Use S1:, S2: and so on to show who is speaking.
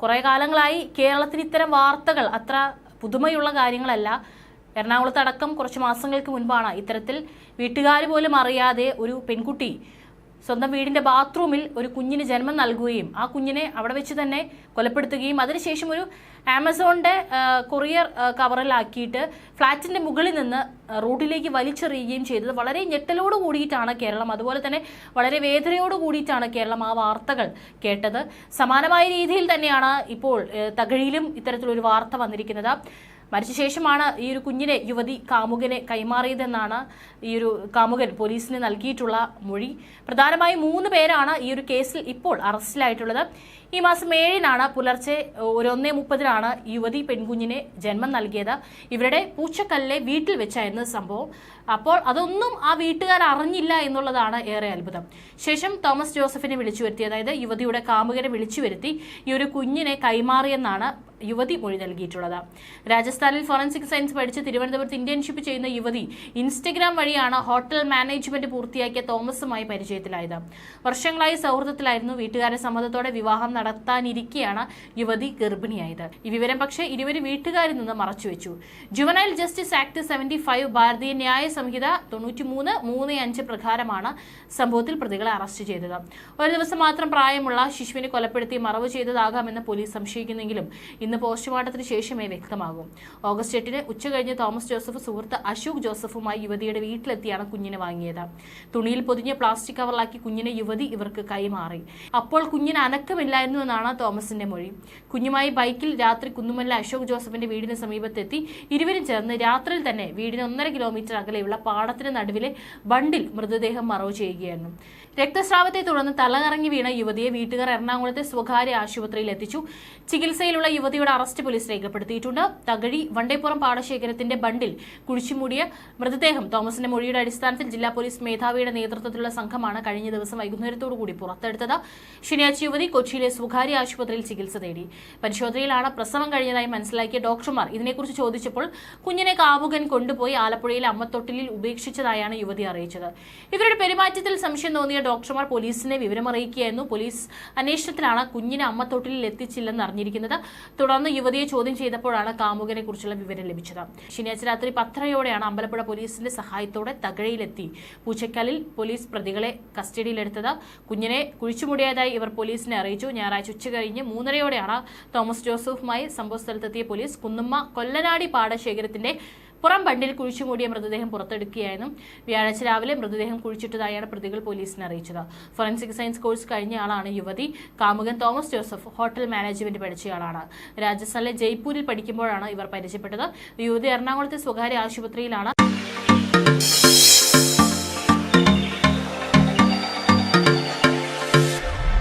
S1: കുറേ കാലങ്ങളായി കേരളത്തിന് ഇത്തരം വാർത്തകൾ അത്ര പുതുമയുള്ള കാര്യങ്ങളല്ല. എറണാകുളത്തടക്കം കുറച്ച് മാസങ്ങൾക്ക് മുൻപാണ് ഇത്തരത്തിൽ വീട്ടുകാർ പോലും അറിയാതെ ഒരു പെൺകുട്ടി സ്വന്തം വീടിന്റെ ബാത്റൂമിൽ ഒരു കുഞ്ഞിന് ജന്മം നൽകുകയും ആ കുഞ്ഞിനെ അവിടെ വെച്ച് തന്നെ കൊലപ്പെടുത്തുകയും അതിനുശേഷം ഒരു ആമസോണിന്റെ കൊറിയർ കവറിലാക്കിയിട്ട് ഫ്ളാറ്റിന്റെ മുകളിൽ നിന്ന് റോഡിലേക്ക് വലിച്ചെറിയുകയും ചെയ്തത്. വളരെ ഞെട്ടലോട് കൂടിയിട്ടാണ് കേരളം. അതുപോലെ തന്നെ വളരെ വേദനയോട് കൂടിയിട്ടാണ് കേരളം ആ വാർത്തകൾ കേട്ടത്. സമാനമായ രീതിയിൽ തന്നെയാണ് ഇപ്പോൾ തകഴിയിലും ഇത്തരത്തിലൊരു വാർത്ത വന്നിരിക്കുന്നത്. മരിച്ച ശേഷമാണ് ഈ ഒരു കുഞ്ഞിനെ യുവതി കാമുകനെ കൈമാറിയതെന്നാണ് ഈ ഒരു കാമുകൻ പോലീസിന് നൽകിയിട്ടുള്ള മൊഴി. പ്രധാനമായും മൂന്ന് പേരാണ് ഈ ഒരു കേസിൽ ഇപ്പോൾ അറസ്റ്റിലായിട്ടുള്ളത്. ഈ മാസം ഏഴിനാണ് പുലർച്ചെ ഒരു ഒന്നേ മുപ്പതിനാണ് യുവതി പെൺകുഞ്ഞിനെ ജന്മം നൽകിയത്. ഇവരുടെ പൂച്ചക്കല്ലെ വീട്ടിൽ വെച്ചായിരുന്നു സംഭവം. അപ്പോൾ അതൊന്നും ആ വീട്ടുകാർ അറിഞ്ഞില്ല എന്നുള്ളതാണ് ഏറെ അത്ഭുതം. ശേഷം തോമസ് ജോസഫിനെ വിളിച്ചു വരുത്തി അതായത് യുവതിയുടെ കാമുകനെ വിളിച്ചു വരുത്തി ഈ ഒരു കുഞ്ഞിനെ കൈമാറിയെന്നാണ് യുവതി മൊഴി നൽകിയിട്ടുള്ളത്. രാജസ്ഥാനിൽ ഫോറൻസിക് സയൻസ് പഠിച്ച് തിരുവനന്തപുരത്ത് ഇന്റേൺഷിപ്പ് ചെയ്യുന്ന യുവതി ഇൻസ്റ്റഗ്രാം വഴിയാണ് ഹോട്ടൽ മാനേജ്മെന്റ് പൂർത്തിയാക്കിയ തോമസുമായി പരിചയത്തിലായത്. വർഷങ്ങളായി സൗഹൃദത്തിലായിരുന്നു വീട്ടുകാരുടെ സമ്മതത്തോടെ വിവാഹം നടത്താനിരിക്കെയാണ് യുവതി ഗർഭിണിയായത്. ഈ വിവരം പക്ഷേ ഇരുവരും വീട്ടുകാരിൽ നിന്ന് മറച്ചുവെച്ചു. Juvenile justice act seventy five Bharatiya Nyaya Sanhita തൊണ്ണൂറ്റി മൂന്ന് മൂന്ന് അഞ്ച് പ്രകാരമാണ് സംഭവത്തിൽ പ്രതികളെ അറസ്റ്റ് ചെയ്തത്. ഒരു ദിവസം മാത്രം പ്രായമുള്ള ശിശുവിനെ കൊലപ്പെടുത്തി മറവ് ചെയ്തതാകാമെന്ന് പോലീസ് സംശയിക്കുന്നെങ്കിലും ഇന്ന് പോസ്റ്റ്മോർട്ടത്തിന് ശേഷമേ വ്യക്തമാകും. ഓഗസ്റ്റ് എട്ടിന് ഉച്ചകഴിഞ്ഞ് തോമസ് ജോസഫ് സുഹൃത്ത് അശോക് ജോസഫുമായി യുവതിയുടെ വീട്ടിലെത്തിയാണ് കുഞ്ഞിനെ വാങ്ങിയത്. തുണിയിൽ പൊതിഞ്ഞ പ്ലാസ്റ്റിക് കവറിലാക്കി കുഞ്ഞിനെ യുവതി ഇവർക്ക് കൈമാറി. അപ്പോൾ കുഞ്ഞിന് അനക്കമില്ലായിരുന്നു എന്നാണ് തോമസിന്റെ മൊഴി. കുഞ്ഞുമായി ബൈക്കിൽ രാത്രി കുന്നുമല്ല അശോക് ജോസഫിന്റെ വീടിന് സമീപത്തെത്തി ഇരുവരും ചേർന്ന് രാത്രിയിൽ തന്നെ വീടിന് ഒന്നര കിലോമീറ്റർ അകലെയുള്ള പാടത്തിന് നടുവിലെ ബണ്ടിൽ മൃതദേഹം മറവ് ചെയ്യുകയായിരുന്നു. രക്തസ്രാവത്തെ തുടർന്ന് തലകറങ്ങി വീണ യുവതിയെ വീട്ടുകാർ എറണാകുളത്തെ സ്വകാര്യ ആശുപത്രിയിൽ എത്തിച്ചു. ചികിത്സയിലുള്ള യുവതിയുടെ അറസ്റ്റ് പോലീസ് രേഖപ്പെടുത്തിയിട്ടുണ്ട്. തകഴി വണ്ടേപ്പുറം പാടശേഖരത്തിന്റെ ബണ്ടിൽ കുഴിച്ചുമൂടിയ മൃതദേഹം തോമസിന്റെ മൊഴിയുടെ അടിസ്ഥാനത്തിൽ ജില്ലാ പോലീസ് മേധാവിയുടെ നേതൃത്വത്തിലുള്ള സംഘമാണ് കഴിഞ്ഞ ദിവസം വൈകുന്നേരത്തോടു കൂടി പുറത്തെടുത്തത്. ശനിയാഴ്ച യുവതി കൊച്ചിയിലെ സ്വകാര്യ ആശുപത്രിയിൽ ചികിത്സ തേടി. പരിശോധനയിലാണ് പ്രസവം കഴിഞ്ഞതായി മനസ്സിലാക്കിയ ഡോക്ടർമാർ ഇതിനെക്കുറിച്ച് ചോദിച്ചപ്പോൾ കുഞ്ഞിനെ കാമുകൻ കൊണ്ടുപോയി ആലപ്പുഴയിലെ അമ്മത്തൊട്ടിലിൽ ഉപേക്ഷിച്ചതായാണ് യുവതി അറിയിച്ചത്. ഇവരുടെ പെരുമാറ്റത്തിൽ സംശയം തോന്നിയ ഡോക്ടർമാർ പോലീസിനെ വിവരമറിയിക്കുകയായിരുന്നു. പോലീസ് അന്വേഷണത്തിലാണ് കുഞ്ഞിനെ അമ്മത്തൊട്ടിലിൽ എത്തിച്ചില്ലെന്ന് അറിഞ്ഞിരിക്കുന്നത്. തുടർന്ന് യുവതിയെ ചോദ്യം ചെയ്തപ്പോഴാണ് കാമുകനെ കുറിച്ചുള്ള വിവരം ലഭിച്ചത്. ശനിയാഴ്ച രാത്രി പത്തരയോടെയാണ് അമ്പലപ്പുഴ പോലീസിന്റെ സഹായത്തോടെ തകഴയിലെത്തി. പൂച്ചക്കലിൽ പോലീസ് പ്രതികളെ കസ്റ്റഡിയിലെടുത്തത്. കുഞ്ഞിനെ കുഴിച്ചുമൂടിയതായി ഇവർ പോലീസിനെ അറിയിച്ചു. ഞായറാഴ്ച ഉച്ചകഴിഞ്ഞ് മൂന്നരയോടെയാണ് തോമസ് ജോസഫുമായി സംഭവസ്ഥലത്തെത്തിയ പോലീസ് കുന്നുമ്മ കൊല്ലനാടി പാടശേഖരത്തിന്റെ പുറം ബണ്ടിൽ കുഴിച്ചുമൂടിയ മൃതദേഹം പുറത്തെടുക്കുകയായിരുന്നു. വ്യാഴാഴ്ച രാവിലെ മൃതദേഹം കുഴിച്ചിട്ടതായാണ് പ്രതികൾ പോലീസിനെ അറിയിച്ചത്. ഫോറൻസിക് സയൻസ് കോഴ്സ് കഴിഞ്ഞയാളാണ് യുവതി. കാമുകൻ തോമസ് ജോസഫ് ഹോട്ടൽ മാനേജ്മെന്റ് പഠിച്ചയാളാണ് രാജസ്ഥാനിലെ ജയ്പൂരിൽ പഠിക്കുമ്പോഴാണ് ഇവർ പരിചയപ്പെട്ടത്. യുവതി എറണാകുളത്തെ സ്വകാര്യ ആശുപത്രിയിലാണ്.